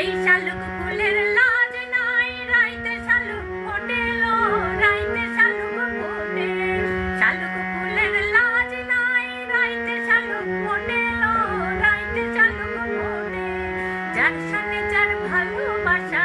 এই শালুক ফুলের লাজ নাই, রাইতে শালুক ফোটে লো, রাইতে শালুক ফোটে। শালুক ফুলের লাজ নাই, রাইতে শালুক ফোটে লো, রাইতে শালুক ফোটে। যার সঙ্গে যার ভালোবাসা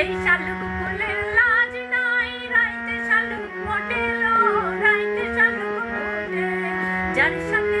এই শালুক ফুলের লাজ নাই। রাইতে শালুক ফোটেলো রাইতে শালুক ফোটে। যার সাথে